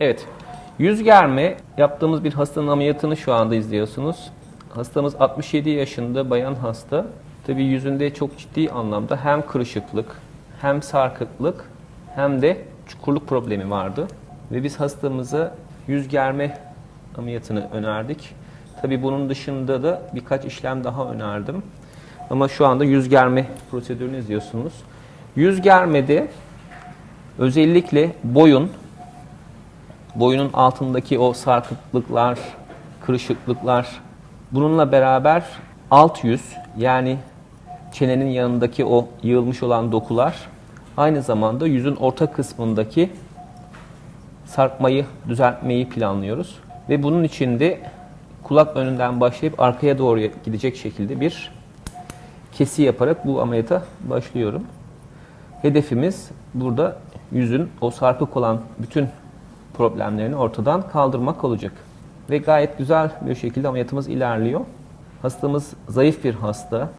Evet, yüz germe yaptığımız bir hastanın ameliyatını şu anda izliyorsunuz. Hastamız 67 yaşında bayan hasta. Tabii yüzünde çok ciddi anlamda hem kırışıklık, hem sarkıklık, hem de çukurluk problemi vardı. Ve biz hastamıza yüz germe ameliyatını önerdik. Tabii bunun dışında da birkaç işlem daha önerdim. Ama şu anda yüz germe prosedürünü izliyorsunuz. Yüz germede özellikle boyun, boyunun altındaki o sarkıklıklar, kırışıklıklar, bununla beraber alt yüz yani çenenin yanındaki o yığılmış olan dokular, aynı zamanda yüzün orta kısmındaki sarkmayı düzeltmeyi planlıyoruz. Ve bunun için de kulak önünden başlayıp arkaya doğru gidecek şekilde bir kesi yaparak bu ameliyata başlıyorum. Hedefimiz burada yüzün o sarkık olan bütün problemlerini ortadan kaldırmak olacak. Ve gayet güzel bir şekilde ameliyatımız ilerliyor. Hastamız zayıf bir hasta.